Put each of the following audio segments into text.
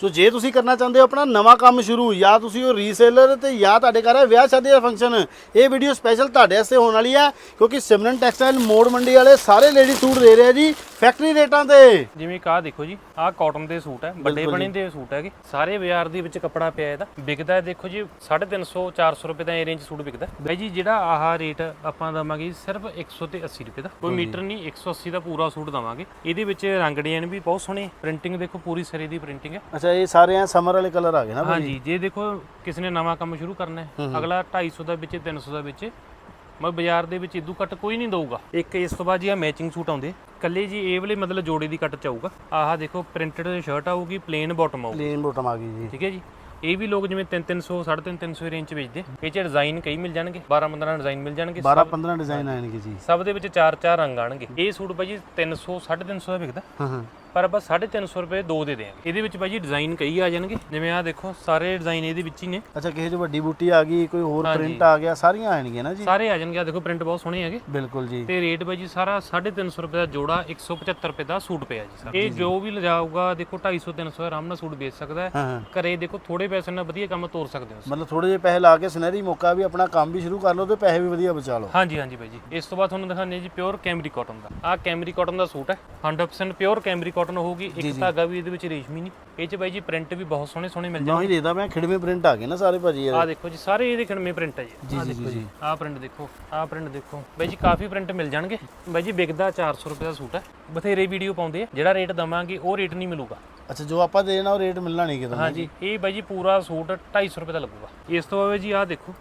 ਸੋ ਜੇ ਤੁਸੀਂ ਕਰਨਾ ਚਾਹੁੰਦੇ ਹੋ ਆਪਣਾ ਨਵਾਂ ਕੰਮ ਸ਼ੁਰੂ ਜਾਂ ਤੁਸੀਂ ਉਹ ਰੀਸੇਲਰ ਤੇ ਜਾਂ ਤੁਹਾਡੇ ਘਰ ਹੈ ਵਿਆਹ ਸ਼ਾਦੀ ਦਾ ਫੰਕਸ਼ਨ ਇਹ ਵੀਡੀਓ ਸਪੈਸ਼ਲ ਤੁਹਾਡੇ ਵਾਸਤੇ ਹੋਣ ਵਾਲੀ ਹੈ ਕਿਉਂਕਿ ਸਿਮਰਨ ਟੈਕਸਟਾਈਲ ਮੋੜ ਮੰਡੀ ਵਾਲੇ ਸਾਰੇ ਲੇਡੀ ਸੂਟ ਦੇ ਰਹੇ ਆ ਜੀ ਫੈਕਟਰੀ ਰੇਟਾਂ ਤੇ। ਜਿਵੇਂ ਕਿ ਦੇਖੋ ਜੀ ਆਹ ਕਾਟਨ ਦੇ ਸੂਟ ਹੈ ਵੱਡੇ ਬਣੇ ਦੇ ਸੂਟ ਹੈਗੇ। ਸਾਰੇ ਬਾਜ਼ਾਰ ਦੇ ਵਿੱਚ ਕੱਪੜਾ ਪਿਆ ਇਹਦਾ। ਵਿਕਦਾ ਹੈ ਦੇਖੋ ਜੀ 350 400 ਰੁਪਏ ਦਾ ਇਹ ਰੇਂਜ ਸੂਟ ਵਿਕਦਾ ਬਾਈ ਜੀ ਜਿਹੜਾ ਆਹ ਰੇਟ ਆਪਾਂ ਦਵਾਂਗੇ ਸਿਰਫ 100 ਤੇ 80 ਰੁਪਏ ਦਾ। ਕੋਈ ਮੀਟਰ ਨਹੀਂ 180 ਦਾ ਪੂਰਾ ਸੂਟ ਦਵਾਂਗੇ। ਇਹਦੇ ਵਿੱਚ ਰੰਗ ਡਿਜ਼ਾਈਨ ਵੀ ਬਹੁਤ ਸੋਹਣੇ। ਪ੍ਰਿੰਟਿੰਗ ਦੇਖੋ ਪੂਰੀ ਸਿਰੇ ਦੀ ਪ੍ਰਿੰਟਿੰਗ ਹੈ। ਅੱਛਾ ਇਹ ਸਾਰੇ ਆ ਸਮਰ ਵਾਲੇ ਕਲਰ ਆ ਗਏ ਨਾ ਭਾਜੀ ਹਾਂਜੀ ਜੇ ਦੇਖੋ ਕਿਸੇ ਨੇ ਨਵਾਂ ਕੰਮ ਸ਼ੁਰੂ ਕਰਨਾ ਹੈ ਅਗਲਾ 250 ਦਾ ਵਿੱਚ 300 ਦਾ ਵਿੱਚ ਮੈਂ ਬਾਜ਼ਾਰ ਦੇ ਵਿੱਚ ਇਦੂ ਕੱਟ ਕੋਈ ਨਹੀਂ ਦਊਗਾ। ਇੱਕ ਇਸ ਤੋਂ ਬਾਅਦ ਜੀ ਆ ਮੈਚਿੰਗ ਸੂਟ ਆਉਂਦੇ। ਕੱਲੇ ਜੀ ਇਹ ਵਾਲੇ ਮਤਲਬ ਜੋੜੇ ਦੀ ਕੱਟ ਚ ਆਊਗਾ। ਆਹ ਦੇਖੋ ਪ੍ਰਿੰਟਡ ਸ਼ਰਟ ਆਊਗੀ ਪਲੇਨ ਬਾਟਮ ਆਊਗੀ। ਪਲੇਨ ਬੋਟਮ ਆ ਗਈ ਜੀ। ਠੀਕ ਹੈ ਜੀ? ਇਹ ਵੀ ਲੋਕ ਜਿਵੇਂ 3 300 350 300 ਰੇਂਜ ਚ ਵੇਚਦੇ। ਇਹ ਚ ਡਿਜ਼ਾਈਨ ਕਈ ਮਿਲ ਜਾਣਗੇ 12 15 ਡਿਜ਼ਾਈਨ ਮਿਲ ਜਾਣਗੇ। 12 15 ਡਿਜ਼ਾਈਨ ਆਣਗੇ ਜੀ। ਸਭ ਦੇ ਵਿੱਚ ਚਾਰ ਚਾਰ ਰੰਗ ਆਣਗੇ। ਇਹ ਸੂਟ ਬਾਈ ਜੀ 300 350 ਦਾ ਵਿਕਦਾ। ਹਾਂ ਹਾਂ। ਪਰ ਆਪਾਂ 350 ਰੁਪਏ ਦੋ ਦੇ ਦੇਾਂਗੇ ਇਹਦੇ ਵਿੱਚ ਬਾਈ ਜੀ ਡਿਜ਼ਾਈਨ ਕਈ ਆ ਜਾਣਗੇ। ਜਿਵੇਂ ਆਹ ਦੇਖੋ ਸਾਰੇ ਡਿਜ਼ਾਈਨ ਇਹਦੇ ਵਿੱਚ ਹੀ ਨੇ। ਅੱਛਾ ਕਿਸੇ 'ਚ ਵੱਡੀ ਬੂਟੀ ਆ ਗਈ ਕੋਈ ਹੋਰ ਪ੍ਰਿੰਟ ਆ ਗਿਆ ਸਾਰੀਆਂ ਆਣਗੀਆਂ ਨਾ ਜੀ? ਸਾਰੇ ਆ ਜਾਣਗੇ। ਆ ਦੇਖੋ ਪ੍ਰਿੰਟ ਬਹੁਤ ਸੋਹਣੇ ਹੈਗੇ। ਬਿਲਕੁਲ ਜੀ। ਤੇ ਰੇਟ ਬਾਈ ਜੀ ਸਾਰਾ 350 ਰੁਪਏ ਦਾ ਜੋੜਾ 175 ਰੁਪਏ ਦਾ ਸੂਟ ਪਿਆ ਜੀ ਸਰ। ਇਹ ਜੋ। ਵੀ ਲਿਜਾਊਗਾ ਦੇਖੋ 250 300 ਆਰਾਮ ਨਾਲ ਸੂਟ ਵੇਚ ਸਕਦਾ ਹੈ। ਹਾਂ ਹਾਂ। ਘਰੇ ਦੇਖੋ ਥੋੜੇ ਪੈਸੇ ਨਾਲ ਵਧੀਆ ਕੰਮ ਤੋਰ ਸਕਦੇ ਹੋ। ਮਤਲਬ ਥੋੜੇ ਜਿਹੇ ਪੈਸੇ ਲਾ ਕੇ ਸੁਨਹਿਰੀ ਮੌਕਾ ਵੀ ਆਪਣਾ ਕੰਮ ਵੀ ਸ਼ੁਰੂ ਕਰ ਲਓ ਤੇ ਪੈਸੇ ਵੀ ਵਧੀਆ ਬਚਾ ਲਓ। ਹਾਂਜੀ ਹਾਂਜੀ ਬਾਈ ਜੀ। ਇਸ ਤੋਂ ਬਾਅਦ ਤੁਹਾਨੂੰ ਦਿਖਾਉਂਦੇ ਜੀ ਪਿਓਰ ਕੈਮਰੀ ਕਾਟਨ ਦਾ। ਆਹ ਕੈਮਰੀ ਕਾਟਨ ਦਾ ਸੂਟ ਹੈ। 100% ਪਿਓਰ ਕੈਮਰੀ ਕਾਟਨ ਹੋਊਗੀ ਇੱਕ ਧਾਗਾ ਵੀ ਇਹਦੇ ਵਿੱਚ ਰੇਸ਼ਮੀ ਨਹੀਂ। ਇਹ ਚ ਬਾਈ ਜੀ ਪ੍ਰਿੰਟ ਵੀ ਬਹੁਤ ਸੋਹਣੇ ਸੋਹਣੇ ਮਿਲ ਮੈਂ ਹੀ ਦੇਦਾ ਮੈਂ ਖਿੜਵੇਂ ਪ੍ਰਿੰਟ ਆ ਗਏ ਨਾ ਸਾਰੇ ਭਾਜੀ ਆਹ ਦੇਖੋ ਜੀ ਸਾਰੇ ਇਹਦੇ ਖਣਮੇ ਪ੍ਰਿੰਟ ਹੈ ਜੀ। ਜੀ, ਦੇਖੋ ਜੀ, ਆਹ ਪ੍ਰਿੰਟ ਦੇਖੋ ਆਹ ਪ੍ਰਿੰਟ ਦੇਖੋ। ਬਾਈ ਜੀ ਕਾਫੀ ਪ੍ਰਿੰਟ ਮਿਲ ਜਾਣਗੇ। ਬਾਈ ਜੀ ਵਿਕਦਾ 400 ਰੁਪਏ ਦਾ ਸੂਟ ਹੈ। ਬਥੇਰੇ ਵੀਡੀਓ ਪਾਉਂਦੇ ਆ ਜਿਹੜਾ ਰੇਟ ਦਵਾਂਗੇ ਉਹ ਰੇਟ ਨਹੀਂ ਮਿਲੂਗਾ। ਅੱਛਾ ਜੋ ਆਪਾਂ ਦੇਣਾ ਉਹ ਰੇਟ ਮਿਲਣਾ ਨਹੀਂ ਕਿਤੇ। ਹਾਂਜੀ ਇਹ ਬਾਈ ਜੀ ਪੂਰਾ ਸੂਟ 250 ਰੁਪਏ ਦਾ ਲੱਗੂਗਾ। ਇਸ ਤੋਂ ਬਾਅਦ ਜੀ ਆਹ ਦੇਖੋ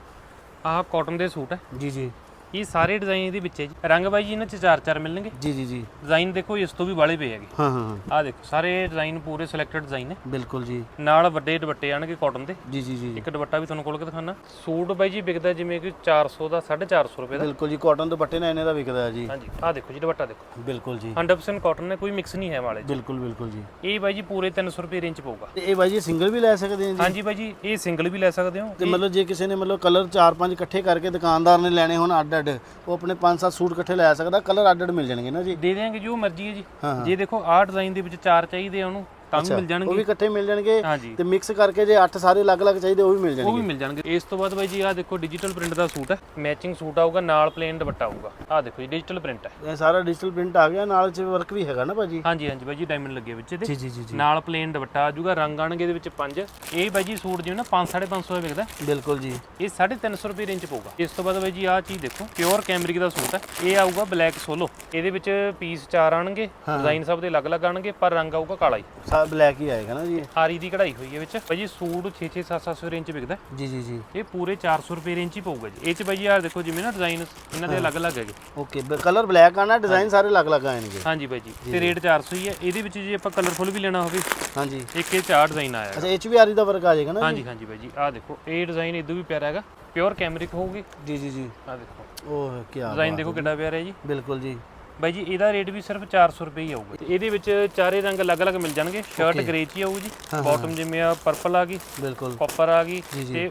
ਆਹ ਕਾਟਨ ਦੇ ਸੂਟ ਹੈ। ਜੀ ਜੀ। ਇਹ ਸਾਰੇ ਡਿਜ਼ਾਈਨ ਇਹਦੇ ਵਿੱਚ ਹੈ ਜੀ। ਰੰਗ ਬਾਈ ਜੀ ਇਹਨਾਂ ਚ ਚਾਰ ਚਾਰ ਮਿਲਣਗੇ। ਜੀ ਜੀ ਜੀ। ਡਿਜ਼ਾਈਨ ਦੇਖੋ ਇਸ ਤੋਂ ਵੀ ਵਾਲੇ ਪਏ ਹੈਗੇ। ਹਾਂ ਹਾਂ ਹਾਂ। ਆਹ ਦੇਖੋ ਸਾਰੇ ਡਿਜ਼ਾਈਨ ਪੂਰੇ ਸਿਲੈਕਟਡ ਡਿਜ਼ਾਈਨ ਨੇ। ਬਿਲਕੁਲ ਜੀ। ਨਾਲ ਵੱਡੇ ਦੁਪੱਟੇ ਆਣਗੇ ਕਾਟਨ ਦੇ। ਜੀ ਜੀ ਜੀ। ਇੱਕ ਦੁਪੱਟਾ ਵੀ ਤੁਹਾਨੂੰ ਖੋਲ ਕੇ ਦਿਖਾਣਾ ਸੂਟ ਬਾਈ ਜੀ ਵਿਕਦਾ ਜਿਵੇਂ ਕਿ 400 ਦਾ 450 ਰੁਪਏ ਦਾ। ਬਿਲਕੁਲ ਜੀ ਕਾਟਨ ਦੁਪੱਟੇ ਨਾਲ ਇਹਨੇ ਦਾ ਵਿਕਦਾ ਹੈ ਜੀ। ਹਾਂਜੀ ਆਹ ਦੇਖੋ ਜੀ ਦੁਪੱਟਾ ਦੇਖੋ। ਬਿਲਕੁਲ ਜੀ। 100% ਕਾਟਨ ਨੇ ਕੋਈ ਮਿਕਸ ਨਹੀਂ ਹੈ ਵਾਲੇ। ਬਿਲਕੁਲ ਬਿਲਕੁਲ ਜੀ। ਇਹ ਬਾਈ ਜੀ ਪੂਰੇ 300 ਰੁਪਏ ਰੇਂਜ ਪਊਗਾ। ਇਹ ਬਾਈ ਜੀ ਸਿੰਗਲ ਵੀ ਲੈ ਸਕਦੇ ਹਾਂ ਜੀ? ਹਾਂਜੀ ਬਾਈ ਜੀ ਇਹ ਸਿੰਗਲ ਵੀ ਲੈ ਸਕਦੇ ਹੋ। ਤੇ ਮਤਲਬ ਜੇ ਕਿਸੇ ਨੇ ਮਤਲਬ ਕਲਰ 4-5 ਇਕੱਠੇ ਕਰਕੇ ਦੁਕਾਨਦਾਰ ਨੇ ਲੈਣੇ ਹੋਣ ਅੱਡ ਅੱਡ ਉਹ ਆਪਣੇ 5-7 ਸੂਟ ਇਕੱਠੇ ਲੈ ਸਕਦਾ ਕਲਰ ਅੱਡ ਅੱਡ ਮਿਲ ਜਾਣਗੇ ਨਾ ਜੀ। ਦੇ ਦੇਾਂਗੇ ਜੋ ਮਰਜ਼ੀ ਹੈ ਜੀ। ਹਾਂ, ਹਾਂ। ਜੇ ਦੇਖੋ ਆਹ ਡਿਜ਼ਾਈਨ ਦੇ ਵਿੱਚ ਚਾਰ ਚਾਹੀਦੇ ਆ ਉਹਨੂੰ। ਤਾਂ ਵੀ ਮਿਲ ਉਹ ਵੀ ਜਾਣਗੇ। ਇਕੱਠੇ ਮਿਲ ਜਾਣਗੇ ਤੇ ਮਿਕਸ ਕਰਕੇ ਜੇ 8 ਸਾਰੇ ਅਲੱਗ-ਅਲੱਗ ਚਾਹੀਦੇ ਉਹ ਵੀ ਮਿਲ ਉਹ ਜਾਣਗੇ। ਵੀ ਮਿਲ ਜਾਣਗੇ। ਇਸ ਤੋਂ ਬਾਅਦ ਬਾਈ ਜੀ ਆਹ ਦੇਖੋ ਡਿਜੀਟਲ ਪ੍ਰਿੰਟ ਦਾ ਸੂਟ ਹੈ। ਮੈਚਿੰਗ ਸੂਟ ਆਊਗਾ ਨਾਲ ਪਲੇਨ ਦੁਪੱਟਾ ਆਊਗਾ। ਆਹ ਦੇਖੋ ਜੀ ਡਿਜੀਟਲ ਪ੍ਰਿੰਟ ਹੈ। ਇਹ ਸਾਰਾ ਡਿਜੀਟਲ ਪ੍ਰਿੰਟ ਆ ਗਿਆ ਨਾਲ ਚ ਵਰਕ ਵੀ ਹੈਗਾ ਨਾ ਭਾਜੀ? ਹਾਂਜੀ ਹਾਂਜੀ ਬਾਈ ਜੀ ਡਾਇਮੰਡ ਲੱਗੇ ਵਿੱਚ ਇਹਦੇ। ਜੀ ਜੀ ਜੀ ਨਾਲ ਪਲੇਨ ਦੁਪੱਟਾ ਆ ਜਾਊਗਾ ਰੰਗ ਆਣਗੇ ਇਹਦੇ ਵਿੱਚ ਪੰਜ। ਇਹ ਬਾਈ ਜੀ ਸੂਟ ਜਿਵੇਂ ਨਾ 5 550 ਦਾ ਵਿਕਦਾ। ਬਿਲਕੁਲ ਜੀ। ਇਹ 350 ਰੁਪਏ ਰੇਂਜ ਪਊਗਾ। ਇਸ ਤੋਂ ਬਾਅਦ ਬਾਈ ਜੀ ਆਹ ਚੀਜ਼ ਦੇਖੋ ਪਿਓਰ ਕੈਮਰਿਕ ਦਾ ਸੂਟ ਹੈ। ਇਹ ਆਊਗਾ ਬਲੈਕ ਸੋਲੋ ਇਹਦੇ ਵਿੱਚ ਪੀਸ ਚਾਰ ਆਣਗੇ ਡਿਜ਼ਾਈਨ ਸਭ ਦੇ ਅਲੱਗ-ਅਲੱਗ ਆਣਗੇ ਪਰ ਰੰਗ ਆਊਗਾ ਕਾਲਾ ਹੀ। ਬਲੈਕ ਹੀ ਆਏਗਾ ਨਾ ਜੀ ਆਰੀ ਦੀ ਕਢਾਈ ਹੋਈ ਹੈ ਵਿੱਚ। ਬਾਈ ਜੀ ਸੂਟ 6-6 7-700 ਰੇਂਜ ਚ ਵਿਕਦਾ ਜੀ ਜੀ ਜੀ। ਇਹ ਪੂਰੇ 400 ਰੁਪਏ ਰੇਂਜ ਹੀ ਪਊਗਾ ਜੀ। ਇਹ ਚ ਬਾਈ ਜੀ ਆਹ ਦੇਖੋ ਜਿਵੇਂ ਨਾ ਡਿਜ਼ਾਈਨ ਇਹਨਾਂ ਦੇ ਅਲੱਗ-ਅਲੱਗ ਹੈਗੇ। ਓਕੇ ਕਲਰ ਬਲੈਕ ਆਣਾ ਡਿਜ਼ਾਈਨ ਸਾਰੇ ਅਲੱਗ-ਅਲੱਗ ਆਣਗੇ। ਹਾਂਜੀ ਬਾਈ ਜੀ ਤੇ ਰੇਟ 400 ਹੀ ਹੈ। ਇਹਦੇ ਵਿੱਚ ਜੇ ਆਪਾਂ ਕਲਰਫੁਲ ਵੀ ਲੈਣਾ ਹੋਵੇ ਹਾਂਜੀ। ਇੱਕ ਇਹ ਚਾਰ ਡਿਜ਼ਾਈਨ ਆਇਆ ਅੱਛਾ ਐਚ ਵੀ ਆਰੀ ਦਾ ਵਰਕ ਆ ਜਾਏਗਾ ਨਾ ਹਾਂਜੀ ਹਾਂਜੀ ਬਾਈ ਜੀ ਆਹ ਦੇਖੋ ਇਹ ਡਿਜ਼ਾਈਨ ਇਦੋਂ ਵੀ ਪਿਆਰਾ ਹੈਗਾ। ਪਿਓਰ ਕੈਮਰਿਕ ਹੋਊਗੀ। ਜੀ ਜੀ ਜੀ। ਆਹ ਦੇਖੋ। ਉਹ ਕੀ ਡਿਜ਼ਾਈਨ ਦੇਖੋ ਕਿੰਨਾ ਪਿਆਰਾ ਹੈ ਜੀ। ਬਿਲਕੁਲ ਜੀ। ਬਾਈ ਜੀ ਇਹਦਾ ਰੇਟ ਵੀ ਸਿਰਫ 400 ਰੁਪਏ ਹੀ ਆਊਗਾ। ਤੇ ਇਹਦੇ ਵਿੱਚ ਚਾਰੇ ਰੰਗ ਅਲੱਗ-ਅਲੱਗ ਮਿਲ ਜਾਣਗੇ। ਸ਼ਰਟ ਗ੍ਰੇ ਚ ਹੀ ਆਊ ਜੀ ਬਾਟਮ ਜਿਵੇਂ ਆ ਪਰਪਲ ਆ ਗਈ ਬਿਲਕੁਲ। ਕਾਪਰ ਆ ਗਈ। ਤੇ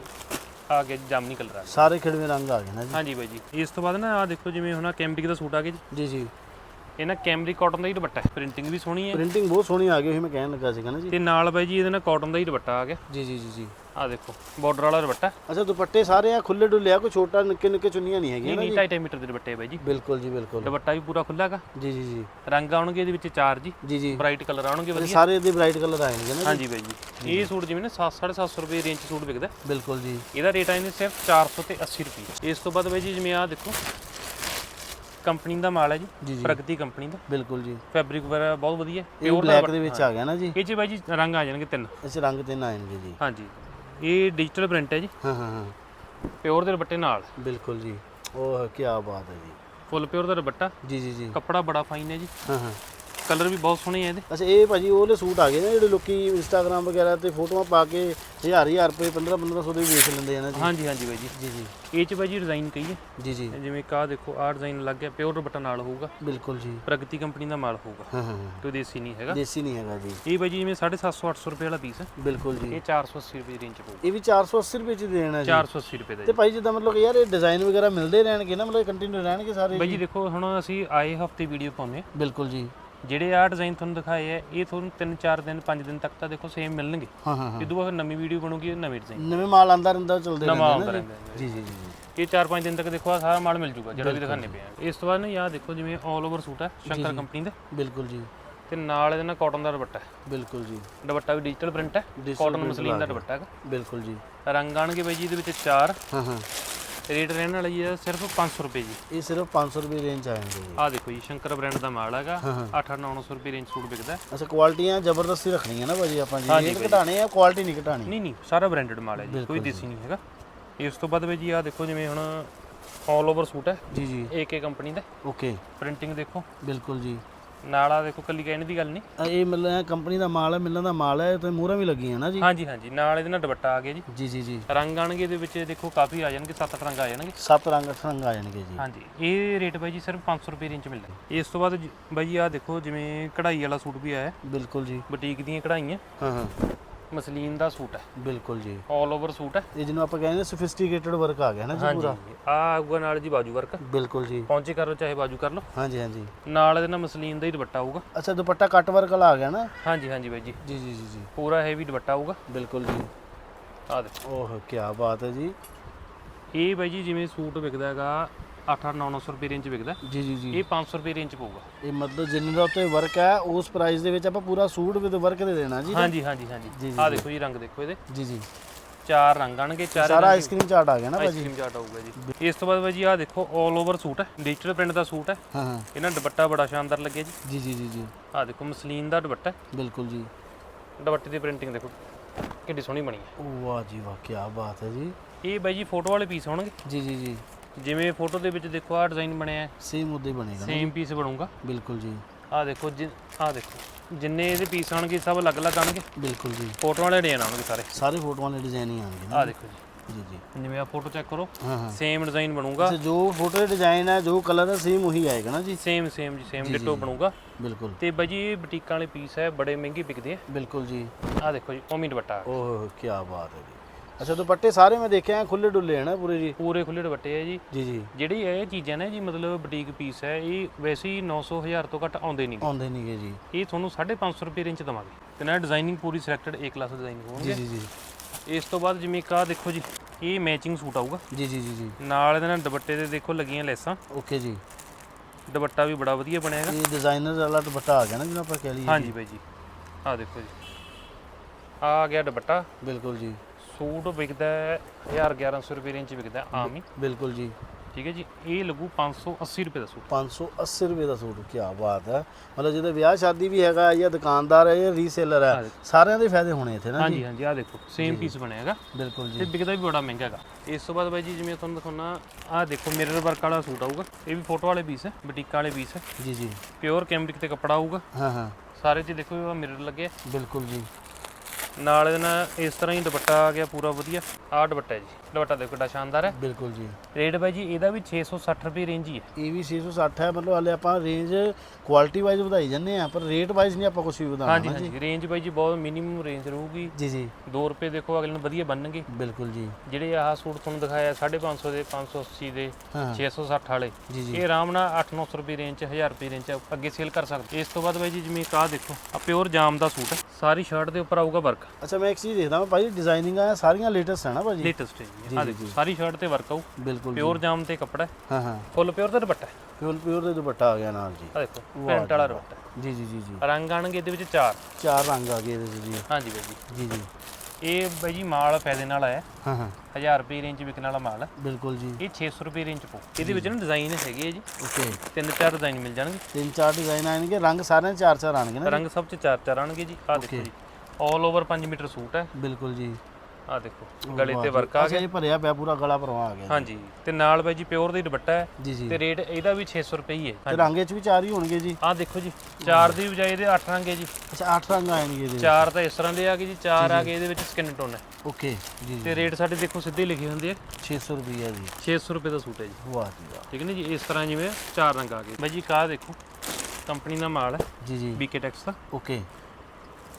ਆ ਗਿਆ ਜਾਮਨੀ ਕਲਰ ਆ ਗਿਆ ਸਾਰੇ ਖਿੜਵੇਂ ਰੰਗ ਆ ਗਏ ਨਾ ਜੀ। ਹਾਂਜੀ ਬਾਈ ਜੀ। ਇਸ ਤੋਂ ਬਾਅਦ ਨਾ ਆ ਦੇਖੋ ਜਿਵੇਂ ਹੁਣ ਕੈਮਰਿਕ ਦਾ ਸੂਟ ਆ ਗਿਆ ਜੀ। ਜੀ ਜੀ। ਇਹ ਨਾ ਕਾਟਨ ਦਾ ਹੀ ਦੁਪੱਟਾ ਹੈ। ਪ੍ਰਿੰਟਿੰਗ ਵੀ ਸੋਹਣੀ ਹੈ। ਪ੍ਰਿੰਟਿੰਗ ਬਹੁਤ ਸੋਹਣੀ ਆ ਗਈ ਉਹੀ ਮੈਂ ਕਹਿਣ ਲੱਗਾ ਸੀਗਾ ਨਾ ਜੀ। ਤੇ ਨਾਲ ਬਾਈ ਜੀ ਇਹਦੇ ਨਾਲ ਕਾਟਨ ਦਾ ਹੀ ਦੁਪੱਟਾ ਆ ਗਿਆ। ਜੀ ਜੀ ਜੀ ਜੀ। ਆ ਦੇਖੋ ਬਾਰਡਰ ਵਾਲਾ ਦੁਪੱਟਾ। ਅੱਛਾ ਦੁਪੱਟੇ ਸਾਰੇ ਆ ਖੁੱਲੇ ਡੁੱਲੇ ਆ ਕੋਈ ਛੋਟਾ ਨਿੱਕੇ ਨਿੱਕੇ ਚੁੰਨੀਆਂ ਨਹੀਂ ਹੈਗੀਆਂ ਨਾ ਨਹੀਂ ਜੀ? 2.5 ਮੀਟਰ ਦੇ ਦੁਪੱਟੇ ਆ ਬਾਈ ਜੀ। ਬਿਲਕੁਲ ਜੀ ਬਿਲਕੁਲ। ਦੁਪੱਟਾ ਵੀ ਪੂਰਾ ਖੁੱਲਾ ਹੈਗਾ। ਜੀ ਜੀ ਜੀ। ਰੰਗ ਆਉਣਗੇ ਇਹਦੇ ਵਿੱਚ ਚਾਰ ਜੀ। ਜੀ ਜੀ। ਬ੍ਰਾਈਟ ਕਲਰ ਆਉਣਗੇ ਵਧੀਆ। ਸਾਰੇ ਇਹਦੇ ਬ੍ਰਾਈਟ ਕਲਰ ਆਣਗੇ ਨਾ ਜੀ? ਹਾਂਜੀ ਬਾਈ ਜੀ। ਇਹ ਸੂਟ ਜਿਵੇਂ ਨਾ 7-750 ਰੁਪਏ ਰੇਂਜ ਸੂਟ ਵਿਕਦਾ। ਬਿਲਕੁਲ ਜੀ। ਇਹਦਾ ਰੇਟ ਆਇੰਦੇ ਸਿਰਫ 400 ਤੇ 80 ਰੁਪਏ। ਇਸ ਤੋਂ ਬਾਅਦ ਬਾਈ ਜੀ ਜਿਵੇਂ ਆਹ ਦੇਖੋ ਕੰਪਨੀ ਦਾ ਮਾਲ ਹੈ ਜੀ ਪ੍ਰਗਤੀ ਕੰਪਨੀ ਦਾ। ਬਿਲਕੁਲ ਜੀ। ਫੈਬਰਿਕ ਵਗੈਰਾ ਬਹੁਤ ਵਧੀਆ। ਇਹ ਬਲੈਕ ਦੇ ਵਿੱਚ ਆ ਗਿਆ ਨਾ ਜੀ। ਇਹ 'ਚ ਬਾਈ ਜੀ ਰੰਗ ਆ ਜਾਣਗੇ ਤਿੰਨ। ਇਸ ਰੰਗ ਤਿੰਨ ਆਣਗੇ ਜੀ। ਹਾਂਜੀ। ਇਹ ਡਿਜੀਟਲ ਪ੍ਰਿੰਟ ਹੈ ਜੀ। ਹਾਂ ਹਾਂ ਹਾਂ। ਪਿਓਰ ਦੇ ਦੁਪੱਟੇ ਨਾਲ। ਬਿਲਕੁਲ ਜੀ। ਉਹ ਕੀ ਬਾਤ ਹੈ ਜੀ। ਫੁੱਲ ਪਿਓਰ ਦਾ ਦੁਪੱਟਾ। ਜੀ ਜੀ ਜੀ। ਕੱਪੜਾ ਬੜਾ ਫਾਈਨ ਹੈ ਜੀ। ਹਾਂ ਹਾਂ। ਕਲਰ ਵੀ ਬਹੁਤ ਸੋਹਣੇ ਆ ਇਹਦੇ। ਅੱਛਾ ਇਹ ਭਾਜੀ ਉਹਲੇ ਸੂਟ ਆ ਗਏ ਨੇ ਜਿਹੜੇ ਲੋਕੀ ਇੰਸਟਾਗ੍ਰam ਵਗੈਰਾ ਤੇ ਫੋਟੋਆਂ ਪਾ ਕੇ ਹਜ਼ਾਰ ਹਜ਼ਾਰ ਰੁਪਏ 15 1500 ਦੇ ਵੀ ਵੇਚ ਲੈਂਦੇ ਆ ਨਾ ਜੀ। ਹਾਂਜੀ ਹਾਂਜੀ ਬਾਈ ਜੀ ਜੀ। ਜੀ ਇਹ 'ਚ ਬਾਈ ਜੀ ਡਿਜ਼ਾਈਨ ਹੈ ਜੀ ਜੀ। ਜਿਵੇਂ ਕਾ ਦੇਖੋ ਆਹ ਡਿਜ਼ਾਈਨ ਲੱਗ ਗਿਆ ਪਿਓਰ ਦੁਪੱਟਾ ਨਾਲ ਹੋਊਗਾ। ਬਿਲਕੁਲ ਜੀ। ਪ੍ਰਗਤੀ ਕੰਪਨੀ ਦਾ ਮਾਲ ਹੋਊਗਾ। ਹਾਂ ਹਾਂ। ਕੋਈ ਦੇਸੀ ਨਹੀਂ ਹੈਗਾ। ਦੇਸੀ ਨਹੀਂ ਹੈਗਾ ਜੀ। ਇਹ ਬਾਈ ਜੀ ਜਿਵੇਂ 750 800 ਰੁਪਏ ਵਾਲਾ ਪੀਸ ਹੈ ਬਿਲਕੁਲ ਜੀ। ਇਹ 480 ਰੁਪਏ ਦੀ ਰੇਂਜ ਪਊਗਾ ਇਹ ਵੀ 480 ਰੁਪਏ ਚ ਦੇਣਾ ਜੀ। 480 ਰੁਪਏ ਦਾ ਤੇ ਭਾਈ ਜਿੱਦਾਂ ਮਤਲਬ ਯਾਰ ਇਹ ਡਿਜ਼ਾਈਨ ਵਗੈਰਾ ਮਿਲਦੇ ਰਹਿਣਗੇ ਨਾ ਮਤਲਬ ਕੰਟੀਨਿਊ ਰਹਿਣਗੇ ਸਾਰੇ ਬਾਈ ਜੀ। ਦੇਖੋ ਹੁਣ ਅਸੀਂ ਆਏ ਹਫ਼ਤੇ ਵੀਡੀਓ ਪਾਉਂਦੇ ਹਾਂ ਬਿਲਕੁਲ ਜੀ। ਜਿਹੜੇ ਆ ਡਿਜ਼ਾਈਨ ਤੁਹਾਨੂੰ ਦਿਖਾਏ ਆ ਇਹ ਤੁਹਾਨੂੰ 3-4 ਦਿਨ 5 ਦਿਨ ਤੱਕ ਤਾਂ ਦੇਖੋ ਸੇਮ ਮਿਲਣਗੇ। ਹਾਂ ਹਾਂ ਹਾਂ। ਇਦੋਂ ਬਾਅਦ ਨਵੀਂ ਵੀਡੀਓ ਬਣੂਗੀ ਨਵੇਂ ਡਿਜ਼ਾਈਨ ਨਵੇਂ ਮਾਲ ਆਂਦਾ ਰਹਿੰਦਾ ਚਲਦੇ ਨਵਾਂ ਰਹਿੰਦੇ ਆਉਂਦਾ ਜੀ। ਜੀ ਜੀ ਜੀ ਇਹ 4-5 ਦਿਨ ਤੱਕ ਦੇਖੋ ਆ ਸਾਰਾ ਮਾਲ ਮਿਲ ਜੂਗਾ ਜਿਹੜਾ ਵੀ ਦਿਖਾਣੇ ਪਿਆ ਇਸ ਤੋਂ ਬਾਅਦ ਨਾ ਆਹ ਦੇਖੋ ਜਿਵੇਂ 올 ਓਵਰ ਸੂਟ ਹੈ ਸ਼ੰਕਰ ਕੰਪਨੀ ਦਾ। ਬਿਲਕੁਲ ਜੀ। ਤੇ ਨਾਲ ਇਹਦੇ ਨਾਲ ਕਾਟਨ ਦਾ ਦੁਪੱਟਾ। ਹੈ ਬਿਲਕੁਲ ਜੀ। ਦੁਪੱਟਾ ਵੀ ਡਿਜੀਟਲ ਪ੍ਰਿੰਟ ਹੈ Digital ਕਾਟਨ ਮਸਲੀਨ ਦਾ। ਦੁਪੱਟਾ ਹੈਗਾ। ਬਿਲਕੁਲ ਜੀ। ਰੰਗ ਆਣਗੇ ਬਾਈ ਜੀ ਇਹਦੇ ਵਿੱਚ ਚਾਰ। ਹਾਂ ਹਾਂ। ਰੇਟ ਰਹਿਣ ਵਾਲਾ ਜੀ ਸਿਰਫ 500 ਰੁਪਏ ਜੀ। ਇਹ ਸਿਰਫ 500 ਰੁਪਏ ਰੇਂਜ ਆਏਗੇ ਜੀ। ਆਹ ਦੇਖੋ ਜੀ ਸ਼ੰਕਰ ਬ੍ਰਾਂਡ ਦਾ ਮਾਲ ਹੈਗਾ। ਹਾਂ, ਹਾਂ। 8-900 ਰੁਪਏ ਰੇਂਜ ਸੂਟ ਵਿਕਦਾ। ਹੈ। ਅੱਛਾ ਕੁਆਲਿਟੀਆਂ ਜ਼ਬਰਦਸਤੀ ਰੱਖਣੀਆਂ ਨਾ ਭਾਜੀ ਆਪਾਂ ਜੀ। ਹਾਂਜੀ ਰੇਟ ਭਾਜੀ। ਘਟਾਣੇ ਆ ਕੁਆਲਿਟੀ ਨਹੀਂ ਘਟਾਣੀ ਨਹੀਂ ਨਹੀਂ ਸਾਰਾ ਬ੍ਰਾਂਡਡ ਮਾਲ ਹੈ ਜੀ ਕੋਈ ਦੇਸੀ ਨਹੀਂ ਹੈਗਾ। ਇਸ ਤੋਂ ਬਾਅਦ ਬਾਈ ਜੀ ਆਹ ਦੇਖੋ ਜਿਵੇਂ ਹੁਣ ਆਲ ਓਵਰ ਸੂਟ ਹੈ। ਜੀ ਜੀ। ਏਕੇ ਕੰਪਨੀ ਦਾ। ਓਕੇ ਪ੍ਰਿੰਟਿੰਗ ਦੇਖੋ। ਬਿਲਕੁਲ ਜੀ। ਨਾਲ ਆ ਦੇਖੋ ਕੱਲੀ ਕਹਿਣ ਦੀ ਗੱਲ ਨਹੀਂ। ਆ ਇਹ ਮਤਲਬ ਕੰਪਨੀ ਦਾ ਮਾਲ ਹੈ ਮਿਲਣ ਦਾ ਮਾਲ ਹੈ ਤੇ ਮੂਹਰਾਂ ਵੀ ਲੱਗੀਆਂ ਨਾ ਜੀ। ਹਾਂਜੀ ਹਾਂਜੀ ਨਾਲ ਇਹਦੇ ਨਾਲ ਦੁਪੱਟਾ ਆ ਗਿਆ ਜੀ। ਜੀ ਜੀ ਜੀ। ਰੰਗ ਆਣਗੇ ਇਹਦੇ ਵਿੱਚ ਦੇਖੋ ਕਾਫੀ ਆ ਜਾਣਗੇ 7-8 ਰੰਗ ਆ ਜਾਣਗੇ। ਸੱਤ ਰੰਗ ਰੰਗ ਆ ਜਾਣਗੇ ਜੀ। ਹਾਂਜੀ ਇਹ ਰੇਟ ਬਾਈ ਜੀ ਸਿਰਫ 500 ਰੁਪਏ ਰੇਂਜ ਮਿਲਦਾ। ਇਸ ਤੋਂ ਬਾਅਦ ਜ- ਬਾਈ ਆਹ ਦੇਖੋ ਜਿਵੇਂ ਕਢਾਈ ਵਾਲਾ ਸੂਟ ਵੀ ਆਇਆ। ਬਿਲਕੁਲ ਜੀ। ਬੁਟੀਕ ਦੀਆਂ ਕਢਾਈਆਂ। ਹਾਂ ਹਾਂ। ਮਸਲੀਨ ਦਾ ਸੂਟ ਹੈ। ਬਿਲਕੁਲ ਜੀ। ਆਲ ਓਵਰ ਸੂਟ ਹੈ। ਇਹ ਜਿਹਨੂੰ ਆਪਾਂ ਕਹਿੰਦੇ ਸੋਫਿਸਟੀਕੇਟਡ ਵਰਕ ਆ ਗਿਆ ਨਾ ਜੀ ਹਾਂਜੀ। ਪੂਰਾ? ਆ ਆਊਗਾ ਨਾਲ ਜੀ ਬਾਜੂ ਵਰਕ ਬਿਲਕੁਲ ਜੀ। ਪੌਂਚੇ ਕਰ ਲਓ ਚਾਹੇ ਬਾਜੂ ਕਰ ਲਓ। ਹਾਂਜੀ ਹਾਂਜੀ। ਨਾਲ ਇਹਦੇ ਨਾਲ ਮਸਲੀਨ ਦਾ ਹੀ ਦੁਪੱਟਾ ਆਊਗਾ। ਅੱਛਾ ਦੁਪੱਟਾ ਕੱਟ ਵਰਕ ਵਾਲਾ ਆ ਗਿਆ ਨਾ? ਹਾਂਜੀ ਹਾਂਜੀ ਬਾਈ ਜੀ। ਜੀ ਜੀ ਜੀ ਜੀ। ਪੂਰਾ ਹੈਵੀ ਦੁਪੱਟਾ ਆਊਗਾ। ਬਿਲਕੁਲ ਜੀ। ਆ ਦੇਖੋ। ਓਹ ਕੀ ਬਾਤ ਹੈ ਜੀ। ਇਹ ਬਾਈ ਜੀ ਜਿਵੇਂ ਸੂਟ ਵਿਕਦਾ ਹੈਗਾ 8-900 ਰੁਪਏ ਰੇਂਜ ਵਿਕਦਾ। ਜੀ ਜੀ ਜੀ। ਇਹ 500 ਰੁਪਏ ਰੇਂਜ ਪਊਗਾ। ਇਹ ਮਤਲਬ ਜਿੰਨੇ ਦਾ ਉੱਤੇ ਵਰਕ ਹੈ ਉਸ ਪ੍ਰਾਈਸ ਦੇ ਵਿੱਚ ਆਪਾਂ ਪੂਰਾ ਸੂਟ ਵਿਦ ਵਰਕ ਦੇ ਦੇਣਾ ਜੀ। ਹਾਂਜੀ ਹਾਂਜੀ ਹਾਂਜੀ। ਆ ਦੇਖੋ ਜੀ ਰੰਗ ਦੇਖੋ ਇਹਦੇ। ਜੀ ਜੀ। ਚਾਰ ਰੰਗ ਆਣਗੇ ਚਾਰੇ ਸਾਰਾ ਆਈਸਕ੍ਰੀਮ ਚਾਰਟ ਆ ਗਿਆ ਨਾ ਭਾਜੀ। ਆਈਸਕ੍ਰੀਮ ਚਾਟ ਆਊਗਾ ਜੀ। ਇਸ ਤੋਂ ਬਾਅਦ ਬਾਈ ਜੀ ਆ ਦੇਖੋ 올 ਓਵਰ ਸੂਟ ਹੈ। ਡਿਜੀਟਲ ਪ੍ਰਿੰਟ ਦਾ ਸੂਟ ਹੈ। ਹਾਂ ਹਾਂ। ਇਹਨਾਂ ਦੁਪੱਟਾ ਬੜਾ ਸ਼ਾਨਦਾਰ ਲੱਗਿਆ ਜੀ। ਜੀ ਜੀ ਜੀ ਆ ਦੇਖੋ ਮਸਲੀਨ ਦਾ ਦੁਪੱਟਾ। ਬਿਲਕੁਲ ਜੀ। ਦੁਪੱਟੇ ਦੀ ਪ੍ਰਿੰਟਿੰਗ ਦੇਖੋ ਕਿੰਨੀ ਸੋਹਣੀ ਬਣੀ ਹੈ। ਵਾਹ ਜੀ ਵਾਹ ਕੀ ਬਾਤ ਹੈ ਜੀ। ਇਹ ਬਾਈ ਜੀ ਫੋਟੋ ਵਾਲੇ ਪੀਸ ਹੋਣਗੇ। ਜੀ ਜੀ ਜੀ। ਜਿਵੇਂ ਫੋਟੋ ਦੇ ਵਿੱਚ ਦੇਖੋ ਆ ਡਿਜ਼ਾਈਨ ਬਣਿਆ ਹੈ। ਸੇਮ ਉਦਾਂ ਹੀ ਬਣੇਗਾ ਨਾ ਸੇਮ ਪੀਸ ਬਣੂਗਾ। ਬਿਲਕੁਲ ਜੀ। ਆ ਦੇਖੋ ਜਿ ਆ ਦੇਖੋ ਜਿੰਨੇ ਇਹਦੇ ਪੀਸ ਆਣਗੇ ਸਭ ਅਲੱਗ-ਅਲੱਗ ਆਣਗੇ ਬਿਲਕੁਲ ਜੀ। ਫੋਟੋ ਵਾਲੇ ਡਿਜ਼ਾਈਨ ਆਣਗੇ ਸਾਰੇ? ਸਾਰੇ ਫੋਟੋਆਂ ਦੇ ਡਿਜ਼ਾਈਨ ਹੀ ਆਣਗੇ ਨਾ ਆ ਦੇਖੋ ਜੀ। ਜੀ ਜੀ। ਜਿਵੇਂ ਆ ਫੋਟੋ ਚੈੱਕ ਕਰੋ ਹਾਂ ਹਾਂ। ਸੇਮ ਡਿਜ਼ਾਈਨ ਬਣੂਗਾ। ਅੱਛਾ ਜੋ ਫੋਟੋ ਦੇ ਡਿਜ਼ਾਈਨ ਹੈ ਜੋ ਕਲਰ ਹੈ ਸੇਮ ਉਹੀ ਆਏਗਾ ਨਾ ਜੀ? ਸੇਮ ਸੇਮ ਜੀ ਸੇਮ ਡਿਟੋ ਬਣੂਗਾ। ਬਿਲਕੁਲ। ਤੇ ਬਾਈ ਜੀ ਇਹ ਬੁਟੀਕਾਂ ਵਾਲੇ ਪੀਸ ਹੈ ਬੜੇ ਮਹਿੰਗੇ ਵਿਕਦੇ ਆ। ਬਿਲਕੁਲ ਜੀ। ਆ ਦੇਖੋ ਜੀ ਓਮੀ ਦੁਪੱਟਾ ਓਹ ਕੀ ਬਾਤ ਹੈ ਜੀ। ਅੱਛਾ ਦੁਪੱਟੇ ਸਾਰੇ ਮੈਂ ਦੇਖਿਆ ਖੁੱਲੇ ਡੁੱਲੇ ਹਨ ਪੂਰੇ ਜੀ? ਪੂਰੇ ਖੁੱਲੇ ਦੁਪੱਟੇ ਆ ਜੀ। ਜੀ ਜੀ। ਜਿਹੜੀ ਇਹ ਚੀਜ਼ਾਂ ਨੇ ਜੀ ਮਤਲਬ ਬੁਟੀਕ ਪੀਸ ਹੈ ਇਹ ਵੈਸੇ ਹੀ 900 ਹਜ਼ਾਰ ਤੋਂ ਘੱਟ ਆਉਂਦੇ ਨਹੀਂ। ਆਉਂਦੇ ਨਹੀਂਗੇ ਜੀ। ਇਹ ਤੁਹਾਨੂੰ 550 ਰੁਪਏ ਰੇਂਜ ਦਵਾਂਗੇ। ਤੇ ਨਾਲ ਡਿਜ਼ਾਈਨਿੰਗ ਪੂਰੀ ਸਿਲੈਕਟਡ ਏ ਕਲਾਸ ਡਿਜ਼ਾਈਨ ਜੀ ਹੋਣਗੇ। ਜੀ ਜੀ ਇਸ ਤੋਂ ਬਾਅਦ ਜਿਵੇਂ ਆਹ ਦੇਖੋ ਜੀ ਇਹ ਮੈਚਿੰਗ ਸੂਟ ਆਊਗਾ। ਜੀ ਜੀ ਜੀ ਜੀ। ਨਾਲ ਇਹਦੇ ਨਾਲ ਦੁਪੱਟੇ ਦੇ ਦੇਖੋ ਲੱਗੀਆਂ ਲੈਸਾਂ। ਓਕੇ ਜੀ। ਦੁਪੱਟਾ ਵੀ ਬੜਾ ਵਧੀਆ ਬਣਿਆ ਹੈਗਾ। ਇਹ ਡਿਜ਼ਾਈਨਰ ਵਾਲਾ ਦੁਪੱਟਾ ਆ ਗਿਆ ਨਾ ਜਿਹਨੂੰ ਆਪਾਂ ਕਹਿ ਲਈਏ ਹਾਂਜੀ ਬਾਈ ਜੀ। ਆਹ ਦੇਖੋ ਜੀ। ਆ ਗਿਆ ਦੁਪੱਟਾ। ਬਿਲਕੁਲ ਜੀ। ਸੂਟ ਵਿਕਦਾ ਹੈ 1000 1100 ਰੁਪਏ ਰੇਂਜ ਵਿਕਦਾ ਹੈ ਆਮ ਹੀ। ਬਿਲਕੁਲ ਜੀ। ਠੀਕ ਹੈ ਜੀ ਇਹ ਲੱਗੂ 580 ਰੁਪਏ ਦਾ ਸੂਟ। 580 ਰੁਪਏ ਦਾ ਸੂਟ ਕੀ ਬਾਤ ਹੈ। ਮਤਲਬ ਜਿਹਦੇ ਵਿਆਹ ਸ਼ਾਦੀ ਵੀ ਹੈਗਾ ਜਾਂ ਦੁਕਾਨਦਾਰ ਹੈ ਜਾਂ ਰੀਸੇਲਰ ਆ ਹੈ। ਸਾਰਿਆਂ ਦੇ ਫਾਇਦੇ ਹੋਣੇ ਇੱਥੇ ਨਾ ਜੀ। ਹਾਂਜੀ ਹਾਂਜੀ ਆਹ ਦੇਖੋ ਸੇਮ ਪੀਸ ਬਣਿਆ ਹੈਗਾ ਬਿਲਕੁਲ ਤੇ ਜੀ ਵਿਕਦਾ ਵੀ ਬੜਾ ਮਹਿੰਗਾ ਹੈਗਾ। ਇਸ ਤੋਂ ਬਾਅਦ ਬਾਈ ਜੀ ਜਿਵੇਂ ਤੁਹਾਨੂੰ ਦਿਖਾਉਣਾ ਆਹ ਦੇਖੋ ਮਿਰਰ ਵਰਕ ਵਾਲਾ ਸੂਟ ਆਊਗਾ। ਇਹ ਵੀ ਫੋਟੋ ਵਾਲੇ ਪੀਸ ਹੈ ਬੁਟੀਕਾਂ ਵਾਲੇ ਪੀਸ ਹੈ। ਜੀ ਜੀ। ਪਿਓਰ ਕੈਮਰਿਕ ਤੇ ਕੱਪੜਾ ਆਊਗਾ। ਹਾਂ ਹਾਂ। ਸਾਰੇ 'ਚ ਦੇਖੋ ਮਿਰਰ ਲੱਗੇ ਆ। ਬਿਲਕੁਲ ਜੀ। ਨਾਲ ਇਹਦੇ ਨਾਲ ਇਸ ਤਰ੍ਹਾਂ ਹੀ ਦੁਪੱਟਾ ਆ ਗਿਆ ਪੂਰਾ ਵਧੀਆ। ਆਹ ਦੁਪੱਟਾ ਹੈ ਜੀ ਦੁਪੱਟਾ ਦੇਖੋ ਕਿੰਨਾ ਸ਼ਾਨਦਾਰ ਹੈ। ਬਿਲਕੁਲ ਜੀ। ਰੇਟ ਬਾਈ ਜੀ ਇਹਦਾ ਵੀ 660 ਰੁਪਏ ਰੇਂਜ ਹੀ ਹੈ। ਇਹ ਵੀ 660 ਹੈ ਮਤਲਬ ਹਲੇ ਆਪਾਂ ਰੇਂਜ ਕੁਆਲਿਟੀ ਵਾਈਜ਼ ਵਧਾਈ ਜਾਂਦੇ ਆ ਪਰ ਰੇਟ ਵਾਈਜ਼ ਨਹੀਂ ਆਪਾਂ ਕੁਝ ਵੀ ਵਧਾਉਣਾ ਹਾਂਜੀ ਹਾਂਜੀ। ਰੇਂਜ ਬਾਈ ਜੀ ਬਹੁਤ ਮਿਨੀਮਮ ਰੇਂਜ ਰਹੂਗੀ। ਜੀ ਜੀ। 2 ਰੁਪਏ ਦੇਖੋ ਅਗਲੇ ਨੂੰ ਵਧੀਆ ਬਣਨਗੇ। ਬਿਲਕੁਲ ਜੀ। ਜਿਹੜੇ ਆਹ ਸੂਟ ਤੁਹਾਨੂੰ ਦਿਖਾਇਆ 550 ਦੇ 580 ਦੇ ਹਾਂ। 660 ਵਾਲੇ। ਜੀ ਜੀ। ਇਹ ਆਰਾਮ ਨਾਲ 8-900 ਰੁਪਏ ਰੇਂਜ ਚ 1000 ਰੁਪਏ ਰੇਂਜ ਚ ਅੱਗੇ ਸੇਲ ਕਰ ਸਕਦੇ। ਇਸ ਤੋਂ ਬਾਅਦ ਬਾਈ ਜੀ ਜਿਵੇਂ ਆਹ ਦੇਖੋ ਆ ਪਿਓਰ ਜਾਮ ਦਾ ਸੂਟ ਹੈ। ਸਾਰੀ ਸ਼ਰਟ ਦੇ ਉੱਪਰ ਆਊਗਾ ਵਰਕ। ਅੱਛਾ ਮੈਂ ਇੱਕ ਚੀਜ਼ ਦੇਖਦਾ ਮੈਂ ਭਾਜੀ ਡਿਜ਼ਾਈਨਿੰਗ ਆ ਸਾਰੀਆਂ ਲੇਟੈਸਟ ਹੈ ਨਾ ਭਾਜੀ? ਲੇਟੈਸਟ ਹੈ ਜੀ ਆ ਦੇਖੋ ਸਾਰੀ ਸ਼ਰਟ ਤੇ ਵਰਕ ਆਊ। ਬਿਲਕੁਲ ਪਿਓਰ ਜਾਮ ਤੇ ਕੱਪੜਾ ਹੈ। ਹਾਂ ਹਾਂ। ਫੁੱਲ ਪਿਓਰ ਦਾ ਦੁਪੱਟਾ ਹੈ। ਪਿਓਰ ਪਿਓਰ ਦੇ ਦੁਪੱਟਾ ਆ ਗਿਆ ਨਾਲ ਜੀ। ਆ ਦੇਖੋ ਪੈਂਟ ਵਾਲਾ ਦੁਪੱਟਾ। ਜੀ ਜੀ ਜੀ ਜੀ। ਰੰਗ ਆਣਗੇ ਇਹਦੇ ਵਿੱਚ ਚਾਰ। ਚਾਰ ਰੰਗ ਆ ਗਏ ਇਹਦੇ 'ਚ ਜੀ। ਹਾਂਜੀ ਬਾਈ ਜੀ। ਜੀ ਜੀ। ਇਹ ਬਾਈ ਜੀ ਮਾਲ ਫਾਇਦੇ ਨਾਲ ਆਇਆ। ਹਾਂ ਹਾਂ। 1000 ਰੁਪਏ ਰੇਂਜ ਵਿਕਣ ਵਾਲਾ ਮਾਲ ਹੈ ਬਿਲਕੁਲ ਜੀ। ਇਹ 600 ਰੁਪਏ ਰੇਂਜ ਪਊ। ਇਹਦੇ ਵਿੱਚ ਨਾ ਡਿਜ਼ਾਈਨ ਹੈਗੇ ਆ ਜੀ। ਓਕੇ। ਤਿੰਨ ਚਾਰ ਡਿਜ਼ਾਈਨ ਮਿਲ ਜਾਣਗੇ। ਤਿੰਨ ਚਾਰ ਡਿਜ਼ਾਈਨ ਆਣਗੇ ਰੰਗ ਸਾਰਿਆਂ ਚਾਰ ਚਾਰ ਆਣਗੇ ਨਾ ਰੰਗ ਸਭ ਚ ਚਾਰ ਚਾਰ ਆਣਗੇ ਜੀ। ਆਹ ਦੇਖੋ ਜੀ। 올 ਓਵਰ 5 ਮੀਟਰ ਸੂਟ ਹੈ। ਬਿਲਕੁਲ ਜੀ। ਆਹ ਦੇਖੋ ਗਲੇ ਤੇ ਵਰਕ ਆ ਅੱਛਾ ਇਹ ਭਰਿਆ ਪਿਆ ਪੂਰਾ ਗਲਾ ਭਰਵਾ ਆ ਗਿਆ ਹਾਂਜੀ ਤੇ ਨਾਲ ਬਾਈ ਜੀ ਪਿਓਰ ਦਾ ਦੁਪੱਟਾ ਹੈ। ਜੀ ਜੀ। ਤੇ ਰੇਟ ਇਹਦਾ ਵੀ 600 ਰੁਪਏ ਹੀ ਹੈ। ਤੇ ਰੰਗ 'ਚ ਵੀ ਚਾਰ ਹੀ ਹੋਣਗੇ ਜੀ। ਆਹ ਦੇਖੋ ਜੀ ਚਾਰ ਦੀ ਬਜਾਏ ਇਹਦੇ 8 ਰੰਗ ਜੀ। ਅੱਛਾ ਅੱਠ ਰੰਗ ਆਣਗੇ ਇਹਦੇ ਚਾਰ ਤਾਂ ਇਸ ਤਰ੍ਹਾਂ ਦੇ ਆ ਗਏ ਜੀ ਚਾਰ ਆ ਗਏ ਇਹਦੇ ਵਿੱਚ ਸਕਿਨ ਟੋਨ ਹੈ। ਓਕੇ ਜੀ ਜੀ। ਤੇ ਰੇਟ ਸਾਡੇ ਦੇਖੋ ਸਿੱਧੇ ਲਿਖੇ ਹੁੰਦੇ ਆ। 600 ਰੁਪਏ ਜੀ। 600 ਰੁਪਏ ਦਾ ਸੂਟ ਹੈ ਜੀ। ਵਾਹ ਜੀ ਵਾਹ। ਠੀਕ ਹੈ ਨਾ ਜੀ ਇਸ ਤਰ੍ਹਾਂ ਜਿਵੇਂ ਚਾਰ ਰੰਗ ਆ ਗਏ। ਬਾਈ ਜੀ ਕਾਹ ਦੇਖੋ ਕੰਪਨੀ ਦਾ ਮਾਲ ਹੈ। ਜੀ ਜੀ। ਬੀਕੇ ਟੈਕਸ ਦਾ। ਓਕੇ।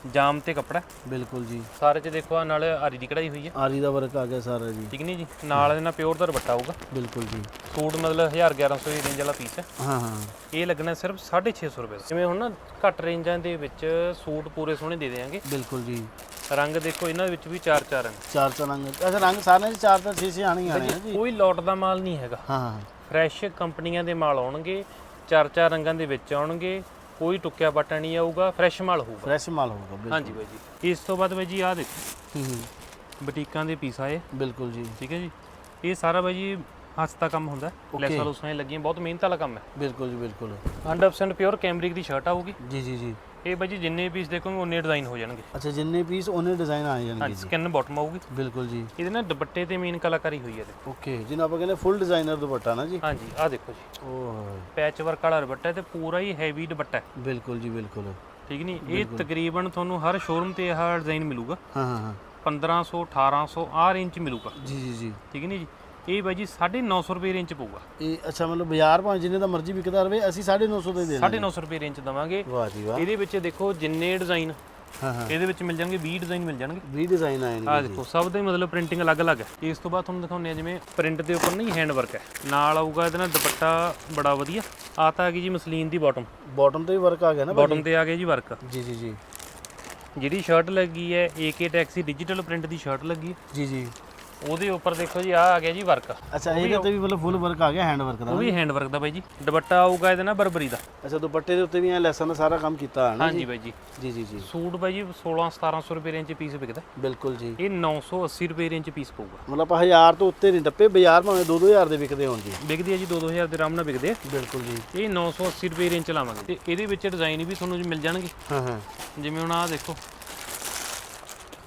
ਜਾਮ ਤੇ ਕੱਪੜਾ ਬਿਲਕੁਲ ਜੀ। ਸਾਰੇ ਚ ਦੇਖੋ ਆ ਨਾਲ ਆਰੀ ਦੀ ਕਢਾਈ ਹੋਈ ਹੈ। ਆਰੀ ਦਾ ਵਰਕ ਆ ਗਿਆ ਸਾਰਾ ਜੀ। ਠੀਕ ਨਹੀਂ ਜੀ? ਨਾਲ ਇਹਦੇ ਨਾਲ ਪਿਓਰ ਦਾ ਦੁਪੱਟਾ ਆਊਗਾ। ਬਿਲਕੁਲ ਜੀ। ਸੂਟ ਮਤਲਬ 1000 1100 ਦੀ ਰੇਂਜ ਵਾਲਾ ਪੀਸ ਹੈ। ਹਾਂ ਹਾਂ। ਇਹ ਲੱਗਣਾ ਸਿਰਫ 650 ਰੁਪਏ ਦਾ। ਜਿਵੇਂ ਹੁਣ ਨਾ ਘੱਟ ਰੇਂਜਾਂ ਦੇ ਵਿੱਚ ਸੂਟ ਪੂਰੇ ਸੋਹਣੇ ਦੇ ਦੇਵਾਂਗੇ ਬਿਲਕੁਲ ਜੀ। ਰੰਗ ਦੇਖੋ ਇਹਨਾਂ ਦੇ ਵਿੱਚ ਵੀ ਚਾਰ ਚਾਰ ਹਨ ਚਾਰ ਚਾਰ ਰੰਗ। ਅੱਛਾ ਰੰਗ ਸਾਰਿਆਂ ਦੇ ਚਾਰ ਚਾਰ ਛੇ ਛੇ ਆਣੇ ਆਣੇ ਜੀ। ਕੋਈ ਲੋਟ ਦਾ ਮਾਲ ਨਹੀਂ ਹੈਗਾ। ਹਾਂ। ਹਾਂ ਫਰੈਸ਼ ਕੰਪਨੀਆਂ ਦੇ ਮਾਲ ਆਉਣਗੇ ਚਾਰ ਚਾਰ ਰੰਗਾਂ ਦੇ ਵਿੱਚ ਆਉਣਗੇ। ਕੋਈ ਟੁੱਕਿਆ ਬਟਾ ਨਹੀਂ ਆਊਗਾ ਫਰੈਸ਼ ਮਾਲ ਹੋਊਗਾ। ਫਰੈਸ਼ ਮਾਲ ਹੋਊਗਾ ਬਿਲਕੁਲ। ਹਾਂਜੀ ਬਾਈ ਜੀ। ਇਸ ਤੋਂ ਬਾਅਦ ਬਾਈ ਜੀ ਆਹ ਦੇਖੋ। ਹੂੰ, ਹੂੰ, ਬੁਟੀਕਾਂ ਦੇ ਪੀਸ ਆਏ ਬਿਲਕੁਲ ਜੀ। ਠੀਕ ਹੈ ਜੀ। ਇਹ ਸਾਰਾ ਬਾਈ ਜੀ ਹੱਥ ਦਾ ਕੰਮ ਹੁੰਦਾ। ਲੈਸਾਂ ਲੂਸਾਂ ਲੱਗੀਆਂ ਬਹੁਤ ਮਿਹਨਤ ਵਾਲਾ ਕੰਮ ਹੈ। ਬਿਲਕੁਲ ਜੀ ਬਿਲਕੁਲ। 100% ਪਿਓਰ ਕੈਮਰਿਕ ਦੀ ਸ਼ਰਟ ਆਊਗੀ। ਜੀ ਜੀ ਜੀ। ਇਹ ਬਾਈ ਜੀ ਜਿੰਨੇ ਪੀਸ ਦੇਖੋਗੇ ਉਨੇ ਡਿਜ਼ਾਈਨ ਹੋ ਜਾਣਗੇ। ਅੱਛਾ ਜਿੰਨੇ ਪੀਸ ਉਹਨੇ ਡਿਜ਼ਾਈਨ ਆ ਜਾਣਗੇ ਹਾਂਜੀ ਜੀ। ਸਕਿਨ ਬਾਟਮ ਆਊਗੀ। ਬਿਲਕੁਲ ਜੀ। ਇਹਦੇ ਨਾਲ ਦੁਪੱਟੇ ਤੇ ਮੇਨ ਕਲਾਕਾਰੀ ਹੋਈ ਹੈ ਦੇਖੋ। ਓਕੇ ਜਿਹਨੂੰ ਆਪਾਂ ਕਹਿੰਦੇ ਫੁੱਲ ਡਿਜ਼ਾਈਨਰ ਦੁਪੱਟਾ ਨਾ ਜੀ। ਹਾਂਜੀ ਆਹ ਦੇਖੋ ਜੀ। ਓਹ। ਪੈਚ ਵਰਕ ਵਾਲਾ ਦੁਪੱਟਾ ਹੈ ਤੇ ਪੂਰਾ ਹੀ ਹੈਵੀ ਦੁਪੱਟਾ ਹੈ। ਬਿਲਕੁਲ ਜੀ ਬਿਲਕੁਲ। ਠੀਕ ਨਹੀਂ? ਇਹ ਤਕਰੀਬਨ ਤੁਹਾਨੂੰ ਹਰ ਸ਼ੋਰੂਮ ਤੇ ਇਹ ਡਿਜ਼ਾਈਨ ਮਿਲੂਗਾ। ਹਾਂ ਹਾਂ ਹਾਂ। 1500 1800 ਆਹ ਰੇਂਜ ਚ ਮਿਲੂਗਾ। ਜੀ ਜੀ ਜੀ। ਠੀਕ ਨਹੀਂ ਜੀ? ਇਹ ਬਾਈ ਜੀ 950 ਰੁਪਏ ਰੇਂਜ ਚ ਪਊਗਾ। ਇਹ ਅੱਛਾ ਮਤਲਬ ਬਾਜ਼ਾਰ ਭਾਵੇਂ ਜਿੰਨੇ ਦਾ ਮਰਜ਼ੀ ਵਿਕਦਾ ਰਵੇ ਅਸੀਂ 950 ਦੇ ਦੇਣਾ 950 ਰੁਪਏ ਰੇਂਜ ਚ ਦਵਾਂਗੇ। ਵਾਹ ਜੀ ਵਾਹ। ਇਹਦੇ ਵਿੱਚ ਦੇਖੋ ਜਿੰਨੇ ਡਿਜ਼ਾਈਨ ਹਾਂ ਹਾਂ। ਇਹਦੇ ਵਿੱਚ ਮਿਲ ਜਾਣਗੇ 20 ਡਿਜ਼ਾਈਨ ਮਿਲ ਜਾਣਗੇ। ਵੀ ਡਿਜ਼ਾਈਨ ਆਏ ਨੇ ਦੇਖੋ ਸਭ ਦੇ ਮਤਲਬ ਪ੍ਰਿੰਟਿੰਗ ਅਲੱਗ-ਅਲੱਗ ਹੈ। ਇਸ ਤੋਂ ਬਾਅਦ ਤੁਹਾਨੂੰ ਦਿਖਾਉਂਦੇ ਆ ਜਿਵੇਂ ਪ੍ਰਿੰਟ ਦੇ ਉੱਪਰ ਨਹੀਂ ਹੈਂਡ ਵਰਕ ਹੈ। ਨਾਲ ਆਊਗਾ ਇਹਦੇ ਨਾਲ ਦੁਪੱਟਾ ਬੜਾ ਵਧੀਆ। ਆ ਤਾਂ ਆ ਗਈ ਜੀ ਮਸਲੀਨ ਦੀ ਬਾਟਮ ਬਾਟਮ ਤੇ ਵੀ ਵਰਕ ਆ ਗਿਆ ਨਾ ਬਾਟਮ ਤੇ ਆ ਗਿਆ ਜੀ ਵਰਕ ਜੀ ਜੀ ਜੀ। ਜਿਹੜੀ ਸ਼ਰਟ ਲੱਗੀ ਹੈ AK ਟੈਕਸੀ ਡਿਜੀਟਲ ਪ੍ਰਿੰਟ ਦੀ ਸ਼ਰਟ ਲੱਗੀ। ਜੀ ਜੀ। ਉਹਦੇ ਉੱਪਰ ਦੇਖੋ ਜੀ ਆ ਆ ਗਿਆ ਜੀ ਵਰਕ ਅੱਛਾ ਇਹਦੇ ਤੇ ਵੀ ਮਤਲਬ ਫੁੱਲ ਵਰਕ ਆ ਗਿਆ ਹੈਂਡ ਵਰਕ ਦਾ ਉਹ ਵੀ ਹੈਂਡ ਵਰਕ ਦਾ ਬਾਈ ਜੀ। ਦੁਪੱਟਾ ਆਊਗਾ ਇਹਦੇ ਨਾਲ ਬਰਬਰੀ ਦਾ। ਅੱਛਾ ਦੁਪੱਟੇ ਦੇ ਉੱਤੇ ਵੀ ਐ ਲੈਸਾਂ ਦਾ ਸਾਰਾ ਕੰਮ ਕੀਤਾ ਹੈ ਨਾ ਹਾਂਜੀ ਬਾਈ ਜੀ। ਜੀ ਜੀ ਜੀ। ਸੂਟ ਬਾਈ ਜੀ 16 1700 ਰੁਪਏ ਰੇਂਜ 'ਚ ਪੀਸ ਵਿਕਦਾ। ਬਿਲਕੁਲ ਜੀ। ਇਹ 980 ਰੁਪਏ ਰੇਂਜ 'ਚ ਪੀਸ ਪਊਗਾ। ਮਤਲਬ ਆਪਾਂ 1000 ਤੋਂ ਉੱਤੇ ਨਹੀਂ ਟੱਪੇ ਬਾਜ਼ਾਰ ਭਾਵੇਂ 2-2000 ਦੇ ਵਿਕਦੇ ਹੋਣ ਜੀ। ਵਿਕਦੀ ਹੈ ਜੀ 2-2000 ਦੇ ਆਰਾਮ ਨਾਲ ਵਿਕਦੇ ਆ। ਬਿਲਕੁਲ ਜੀ। ਇਹ 980 ਰੁਪਏ ਰੇਂਜ 'ਚ ਲਾਵਾਂਗੇ। ਤੇ ਇਹਦੇ ਵਿੱਚ ਡਿਜ਼ਾਈਨ ਵੀ ਤੁਹਾਨੂੰ ਜੀ ਮਿਲ ਜਾਣਗੇ। ਹਾਂ ਹਾਂ। ਜਿਵੇਂ ਹੁਣ ਆਹ ਦੇਖੋ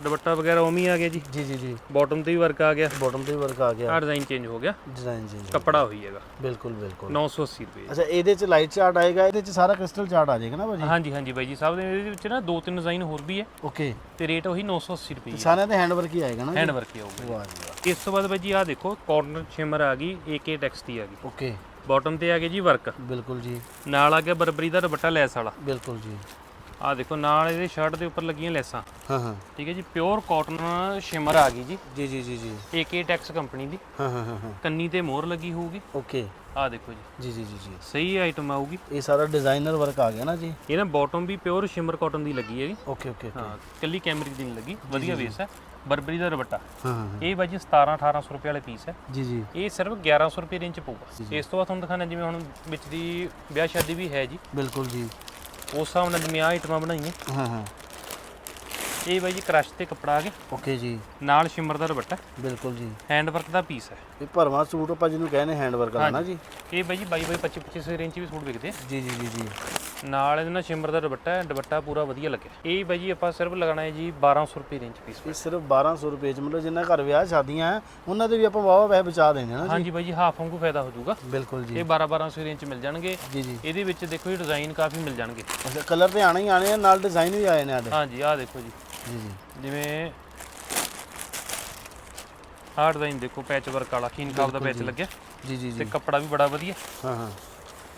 ਦੁਪੱਟਾ ਵਗੈਰਾ ਉਵੇਂ ਹੀ ਆ ਗਿਆ ਜੀ? ਜੀ ਜੀ ਜੀ। ਬਾਟਮ ਤੇ ਵੀ ਵਰਕ ਆ ਗਿਆ? ਬਾਟਮ ਤੇ ਵੀ ਵਰਕ ਆ ਗਿਆ। ਆਹ ਡਿਜ਼ਾਈਨ ਚੇਂਜ ਹੋ ਗਿਆ? ਡਿਜ਼ਾਈਨ ਜੀ ਕੱਪੜਾ ਹੋਈ ਹੈਗਾ। ਬਿਲਕੁਲ ਬਿਲਕੁਲ। 980 ਰੁਪਏ। ਅੱਛਾ ਇਹਦੇ ਚ ਲਾਈਟ ਚਾਰਟ ਆਏਗਾ ਇਹਦੇ ਚ ਸਾਰਾ ਕ੍ਰਿਸਟਲ ਚਾਰਟ ਆ ਜਾਏਗਾ ਨਾ ਭਾਜੀ? ਹਾਂਜੀ ਹਾਂਜੀ ਬਾਈ ਜੀ ਸਭ ਦੇ ਇਹਦੇ ਵਿੱਚ ਨਾ ਦੋ ਤਿੰਨ ਡਿਜ਼ਾਈਨ ਹੋਰ ਵੀ ਹੈ। ਓਕੇ ਤੇ ਰੇਟ ਉਹੀ 980 ਰੁਪਏ ਸਾਰਿਆਂ ਦੇ ਹੈਂਡ ਵਰਕ ਹੀ ਆਏਗਾ ਨਾ ਹੈਂਡ ਵਰਕ ਹੀ ਆਊਗਾ ਵਾਹ ਜੀ ਵਾਹ। ਇਸ ਤੋਂ ਬਾਅਦ ਬਾਈ ਜੀ ਆਹ ਦੇਖੋ ਕਾਟਨ ਸ਼ਿਮਰ ਆ ਗਈ AK ਟੈਕਸ ਦੀ ਆ ਗਈ। ਓਕੇ ਬਾਟਮ ਤੇ ਆ ਗਿਆ ਜੀ ਵਰਕ ਬਿਲਕੁਲ ਜੀ। ਨਾਲ ਆ ਗਿਆ ਬਰਬਰੀ ਦਾ ਦੁਪੱਟਾ ਲੈਸ ਵਾਲਾ। ਬਿਲਕੁਲ ਜੀ। ਆਹ ਦੇਖੋ ਨਾਲ ਇਹਦੇ ਸ਼ਰਟ ਦੇ ਉੱਪਰ ਲੱਗੀਆਂ ਲੈਸਾਂ। ਹਾਂ ਹਾਂ। ਠੀਕ ਹੈ ਜੀ ਪਿਓਰ ਕਾਟਨ ਸ਼ਿਮਰ ਆ ਗਈ ਜੀ। ਜੀ ਜੀ ਜੀ ਜੀ। AK ਟੈਕਸ ਕੰਪਨੀ ਦੀ। ਹਾਂ ਹਾਂ ਹਾਂ ਹਾਂ। ਕੰਨੀ ਤੇ ਮੋਹਰ ਲੱਗੀ ਹੋਊਗੀ। ਓਕੇ ਆਹ ਦੇਖੋ ਜੀ। ਜੀ ਜੀ ਜੀ ਜੀ। ਸਹੀ ਆਈਟਮ ਆਊਗੀ। ਇਹ ਸਾਰਾ ਡਿਜ਼ਾਈਨਰ ਵਰਕ ਆ ਗਿਆ ਨਾ ਜੀ? ਇਹ ਨਾ ਬਾਟਮ ਵੀ ਪਿਓਰ ਸ਼ਿਮਰ ਕਾਟਨ ਦੀ ਲੱਗੀ ਹੈਗੀ ਓਕੇ ਓਕੇ ਓਕੇ ਹਾਂ ਕੱਲੀ ਕੈਮਰਿਕ ਦੀ ਨਹੀਂ ਲੱਗੀ। ਵਧੀਆ ਬੇਸ ਹੈ। ਬਰਬਰੀ ਦਾ ਦੁਪੱਟਾ। ਹਾਂ ਹਾਂ ਇਹ ਬਾਜੀ 17 1800 ਰੁਪਏ ਵਾਲੇ ਪੀਸ ਹੈ। ਜੀ ਜੀ। ਇਹ ਸਿਰਫ 1100 ਰੁਪਏ ਰੇਂਜ ਚ ਪਊਗਾ। ਇਸ ਤੋਂ ਬਾਅਦ ਤੁਹਾਨੂੰ ਦਿਖਾਣਾ ਜਿਵੇਂ ਹੁਣ ਵਿੱਚ ਦੀ ਵਿਆਹ ਸ਼ਾਦੀ ਵੀ ਹੈ ਜੀ। ਬਿਲਕੁਲ ਜੀ। ਉਸ ਹਿਸਾਬ ਨਾਲ ਜਿਵੇਂ ਆਈਟਮਾਂ ਬਣਾਈਆਂ। ਹਾਂ ਹਾਂ। ਇਹ ਬਾਈ ਜੀ ਕ੍ਰਸ਼ ਤੇ ਕੱਪੜਾ ਆ ਗਿਆ। ਓਕੇ ਜੀ। ਨਾਲ ਸ਼ਿਮਰ ਦਾ ਦੁਪੱਟਾ। ਬਿਲਕੁਲ ਜੀ। ਹੈਂਡ ਵਰਕ ਦਾ ਪੀਸ ਹੈ। ਇਹ ਭਰਵਾਂ ਸੂਟ ਆਪਾਂ ਜਿਹਨੂੰ ਕਹਿੰਦੇ ਹੈਂਡ ਵਰਕ ਵਾਲਾ ਨਾ ਜੀ। ਇਹ ਬਾਈ ਜੀ 22 ਬਾਈ 25 25 ਰੇਂਜ ਚ ਵੀ ਸੂਟ ਵਿਕਦੇ ਆ। ਜੀ ਜੀ ਜੀ ਜੀ। ਨਾਲ ਇਹਦੇ ਨਾਲ ਸ਼ਿਮਰ ਦਾ ਦੁਪੱਟਾ ਹੈ ਦੁਪੱਟਾ ਪੂਰਾ ਵਧੀਆ ਲੱਗਿਆ। ਇਹ ਬਾਈ ਜੀ ਆਪਾਂ ਸਿਰਫ ਲਗਾਣਾ ਹੈ ਜੀ 1200 ਰੁਪਏ ਰੇਂਜ ਪੀਸ ਇਹ ਸਿਰਫ 1200 ਰੁਪਏ ਚ ਮਤਲਬ ਜਿੰਨਾ ਘਰ ਵਿਆਹ ਸ਼ਾਦੀਆਂ ਹੈ ਉਹਨਾਂ ਦੇ ਵੀ ਆਪਾਂ ਵਾਵਾ ਪੈਸੇ ਬਚਾ ਦੇਣੇ ਨਾ ਹਾਂਜੀ ਬਾਈ ਜੀ ਹਾਫ ਵਾਂਗੂ ਫਾਇਦਾ ਹੋ ਜਾਊਗਾ। ਬਿਲਕੁਲ ਜੀ। ਇਹ 12 1200 ਰੇਂਜ ਮਿਲ ਜਾਣਗੇ। ਜੀ ਜੀ। ਇਹਦੇ ਵਿੱਚ ਦੇਖੋ ਜੀ ਡਿਜ਼ਾਈਨ ਕਾਫੀ ਮਿਲ ਜਾਣਗੇ। ਅੱਛਾ ਕਲਰ ਤੇ ਆਣੇ ਹੀ ਆਣੇ ਆ ਨਾਲ ਡਿਜ਼ਾਈਨ ਵੀ ਆਏ ਨੇ ਆਡੇ ਹਾਂਜੀ ਆਹ ਦੇਖੋ ਜੀ। ਜੀ ਜੀ। ਜਿਵੇਂ ਆਹ ਡਿਜ਼ਾਈਨ ਦੇਖੋ ਪੈਚ ਵਰਕ ਵਾਲਾ ਕੀਨ ਕਾਪ ਦਾ ਪੈਚ ਲੱਗਿਆ। ਜੀ ਜੀ। ਤੇ ਕੱਪੜਾ ਵੀ ਬੜਾ ਵਧੀਆ। ਹਾਂ ਹਾਂ।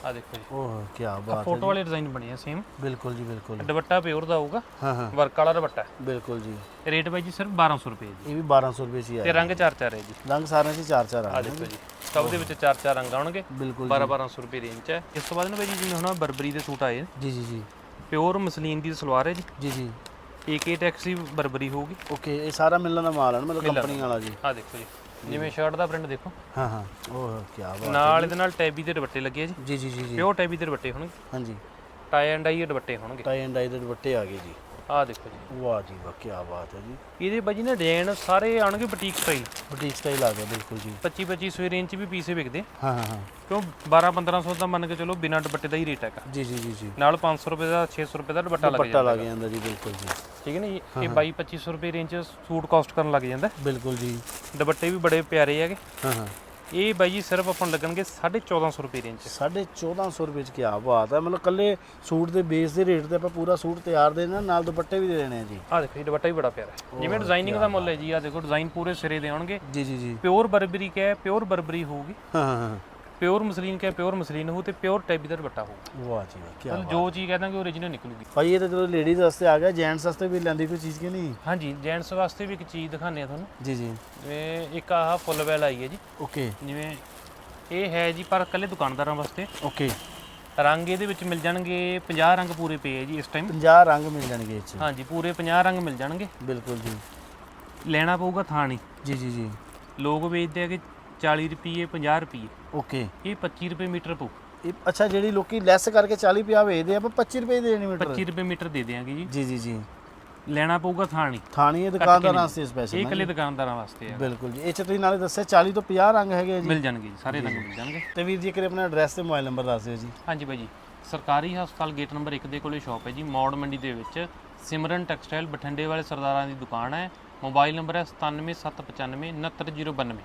ਆਹ ਦੇਖੋ ਜੀ। ਓਹ ਕੀ ਬਾਤ ਹੈ ਫੋਟੋ ਵਾਲੇ ਡਿਜ਼ਾਈਨ ਬਣੇ ਆ ਸੇਮ ਬਿਲਕੁਲ ਜੀ ਬਿਲਕੁਲ। ਦੁਪੱਟਾ ਪਿਓਰ ਦਾ ਹੋਊਗਾ। ਹਾਂ ਹਾਂ। ਵਰਕ ਵਾਲਾ ਦੁਪੱਟਾ ਹੈ। ਬਿਲਕੁਲ ਜੀ। ਰੇਟ ਬਾਈ ਜੀ ਸਿਰਫ 1200 ਰੁਪਏ ਜੀ। ਇਹ ਵੀ 1200 ਰੁਪਏ ਚ ਹੀ ਤੇ ਆਇਆ ਰੰਗ ਚਾਰ ਚਾਰ ਹੈ ਜੀ। ਰੰਗ ਸਾਰਿਆਂ ਚ ਚਾਰ ਚਾਰ ਆ ਆਹ ਦੇਖੋ ਜੀ। ਸਭ ਦੇ ਵਿੱਚ ਚਾਰ ਚਾਰ ਰੰਗ ਆਉਣਗੇ। ਬਿਲਕੁਲ 12 1200 ਰੁਪਏ ਰੇਂਜ ਚ ਹੈ। ਇਸ ਤੋਂ ਬਾਅਦ ਨਾ ਬਾਈ ਜੀ ਜਿਵੇਂ ਹੁਣ ਆਹ ਬਰਬਰੀ ਦੇ ਸੂਟ ਆਏ ਜੀ ਜੀ ਜੀ। ਪਿਓਰ ਮਸਲੀਨ ਦੀ ਸਲਵਾਰ ਹੈ ਜੀ। ਜੀ ਜੀ। AK ਟੈਕਸੀ ਬਰਬਰੀ ਹੋਊਗੀ। ਓਕੇ ਇਹ ਸਾਰਾ ਮਿਲਣ ਦਾ ਮਾਲ ਹੈ ਨਾ, ਮਤਲਬ ਕੰਪਨੀ ਵਾਲਾ ਜੀ। ਆਹ ਦੇਖੋ ਜੀ। ਜਿਵੇਂ ਸ਼ਰਟ ਦਾ ਪ੍ਰਿੰਟ ਦੇਖੋ। ਹਾਂ ਹਾਂ। ਓਹ ਕੀ ਬਾਤ ਨਾਲ ਇਹਦੇ ਨਾਲ ਟੈਬੀ ਦੇ ਦੁਪੱਟੇ ਲੱਗੇ ਆ ਜੀ। ਜੀ ਜੀ ਜੀ ਜੀ। ਪਿਓਰ ਟੈਬੀ ਦੇ ਦੁਪੱਟੇ ਹੋਣਗੇ। ਹਾਂਜੀ। ਟਾਈ ਐਂਡ ਆਈ ਦੁਪੱਟੇ ਹੋਣਗੇ। ਟਾਈ ਐਂਡ ਆਈ ਦੇ ਦੁਪੱਟੇ ਆ ਗਏ ਜੀ। ਆਹ ਦੇਖੋ ਜੀ। ਵਾਹ ਜੀ ਵਾਹ ਕੀ ਬਾਤ ਹੈ ਜੀ। ਇਹਦੇ ਬਾਜੀ ਨਾ ਡਿਜ਼ਾਈਨ ਸਾਰੇ ਆਉਣਗੇ ਬੁਟੀਕ ਸਟਾਈਲ ਬੁਟੀਕ ਸਟਾਈਲ ਆ ਗਿਆ ਬਿਲਕੁਲ ਜੀ। 25 25 ਰੇਂਜ ਚ ਵੀ ਪੀਸੇ ਵਿਕਦੇ। ਹਾਂ ਹਾਂ ਹਾਂ। ਕਿਉਂ? 12 1500 ਦਾ ਮੰਨ ਕੇ ਚਲੋ ਬਿਨਾਂ ਦੁਪੱਟੇ ਦਾ ਹੀ ਰੇਟ ਹੈਗਾ। ਜੀ ਜੀ ਜੀ ਜੀ। ਨਾਲ 500 ਰੁਪਏ ਦਾ 600 ਰੁਪਏ ਦਾ ਦੁਪੱਟਾ ਲੱਗ ਜਾਂਦਾ ਲੱਗ ਜਾਂਦਾ। ਜੀ ਬਿਲਕੁਲ ਜੀ। ਠੀਕ ਹੈ ਨਾ ਜੀ? ਇਹ 22 2500 ਰੁਪਏ ਰੇਂਜ ਚ ਸੂਟ ਕਾਸਟ ਕਰਨ ਲੱਗ ਜਾਂਦਾ। ਬਿਲਕੁਲ ਜੀ। ਦੁਪੱਟੇ ਵੀ ਬੜੇ ਪਿਆਰੇ ਹੈਗੇ। ਹਾਂ ਹਾਂ। ਇਹ ਬਾਈ ਜੀ ਸਿਰਫ ਆਪਾਂ ਨੂੰ ਲੱਗਣਗੇ 1450 ਰੁਪਏ ਰੇਂਜ ਚ। ਸਾਢੇ 1400 ਰੁਪਏ ਚ ਕੀ ਬਾਤ ਹੈ ਮਤਲਬ ਕੱਲੇ ਸੂਟ ਦੇ ਬੇਸ ਦੇ ਰੇਟ ਤੇ ਆਪਾਂ ਪੂਰਾ ਸੂਟ ਤਿਆਰ ਦੇ ਦੇਣਾ ਨਾਲ ਦੁਪੱਟੇ ਵੀ ਦੇ ਦੇਣੇ ਆ ਜੀ। ਆਹ ਦੇਖੋ ਜੀ ਦੁਪੱਟਾ ਵੀ ਬੜਾ ਪਿਆਰਾ ਹੈ। ਜਿਵੇਂ ਡਿਜ਼ਾਈਨਿੰਗ ਦਾ ਮੁੱਲ ਹੈ ਜੀ ਆਹ ਦੇਖੋ ਡਿਜ਼ਾਈਨ ਪੂਰੇ ਸਿਰੇ ਦੇ ਆਉਣਗੇ। ਜੀ ਜੀ ਜੀ। ਪਿਓਰ ਬਰਬਰੀ ਕੈ ਪਿਓਰ ਬਰਬਰੀ ਹੋਊਗੀ। ਹਾਂ ਹਾਂ। ਪਿਓਰ ਮਸਲੀਨ ਕੇ ਪਿਓਰ ਮਸਲੀਨ ਹੋ ਤੇ ਪਿਓਰ ਟੈਬੀ ਦਾ ਦੁਪੱਟਾ ਹੋ ਵਾਹ ਜੀ ਵਾਹ ਕੀ ਮਤਲਬ ਜੋ ਚੀਜ਼ ਕਹਦਾਂਗੇ ਓਰੀਜਨਲ ਨਿਕਲੂਗੀ ਭਾਈ ਇਹ ਤਾਂ ਚਲੋ ਲੇਡੀਜ਼ ਵਾਸਤੇ ਆ ਗਿਆ ਜੈਂਟਸ ਵਾਸਤੇ ਵੀ ਲੈਂਦੀ ਕੋਈ ਚੀਜ਼ ਕਿ ਨਹੀਂ ਹਾਂਜੀ ਜੈਂਟਸ ਵਾਸਤੇ ਵੀ ਇੱਕ ਚੀਜ਼ ਦਿਖਾਉਂਦੇ ਆ ਤੁਹਾਨੂੰ ਜੀ ਜੀ ਜਿਵੇਂ ਇੱਕ ਆਹ ਫੁੱਲ ਵੈਲ ਆਈ ਹੈ ਜੀ ਓਕੇ ਜਿਵੇਂ ਇਹ ਹੈ ਜੀ ਪਰ ਇਕੱਲੇ ਦੁਕਾਨਦਾਰਾਂ ਵਾਸਤੇ ਓਕੇ ਰੰਗ ਇਹਦੇ ਵਿੱਚ ਮਿਲ ਜਾਣਗੇ 50 ਰੰਗ ਪੂਰੇ ਪਏ ਹੈ ਜੀ ਇਸ ਟਾਈਮ 50 ਰੰਗ ਮਿਲ ਜਾਣਗੇ ਇਹ ਚ। ਹਾਂਜੀ ਪੂਰੇ 50 ਰੰਗ ਮਿਲ ਜਾਣਗੇ। ਬਿਲਕੁਲ ਜੀ। ਲੈਣਾ ਪਊਗਾ ਥਾਣੀ। ਜੀ ਜੀ ਜੀ। ਲੋਕ ਵੇਚਦੇ ਆ ਕਿ 40 ਰੁਪਏ 50 ਰੁਪਏ ਓਕੇ ਇਹ 25 ਰੁਪਏ ਮੀਟਰ ਪਊ। ਇਹ ਅੱਛਾ ਜਿਹੜੀ ਲੋਕੀ ਲੈਸ ਕਰਕੇ 40 50 ਵੇਚਦੇ ਆ ਆਪਾਂ 25 ਰੁਪਏ ਦੇ ਦੇਣੀ ਮੀਟਰ। 25 ਰੁਪਏ ਮੀਟਰ ਦੇ ਦਿਆਂਗੇ ਜੀ। ਜੀ ਜੀ ਜੀ। ਲੈਣਾ ਪਊਗਾ ਥਾਣੀ। ਥਾਣੀ ਇਹ ਦੁਕਾਨਦਾਰਾਂ ਵਾਸਤੇ ਸਪੈਸ਼ਲ ਇਹ ਇਕੱਲੇ ਦੁਕਾਨਦਾਰਾਂ ਵਾਸਤੇ ਆ। ਬਿਲਕੁਲ ਜੀ। ਇਹ ਚ ਤੁਸੀਂ ਨਾਲੇ ਦੱਸਿਆ 40 ਤੋਂ 50 ਰੰਗ ਹੈਗੇ ਜੀ। ਮਿਲ ਜਾਣਗੇ ਜੀ ਸਾਰੇ ਰੰਗ ਮਿਲ ਜਾਣਗੇ। ਤੇ ਵੀਰ ਜੀ ਕਰੇ ਆਪਣਾ ਐਡਰੈਸ ਤੇ ਮੋਬਾਈਲ ਨੰਬਰ ਦੱਸ ਦਿਓ ਜੀ। ਹਾਂਜੀ ਬਾਈ ਜੀ ਸਰਕਾਰੀ ਹਸਪਤਾਲ ਗੇਟ ਨੰਬਰ 1 ਦੇ ਕੋਲੇ ਸ਼ਾਪ ਹੈ ਜੀ ਮੌੜ ਮੰਡੀ ਦੇ ਵਿੱਚ। ਸਿਮਰਨ ਟੈਕਸਟਾਈਲ ਬਠਿੰਡੇ ਵਾਲੇ ਸਰਦਾਰਾਂ ਦੀ ਦੁਕਾਨ ਹੈ। ਮੋਬਾਈਲ ਨੰਬਰ ਹੈ 97795 69092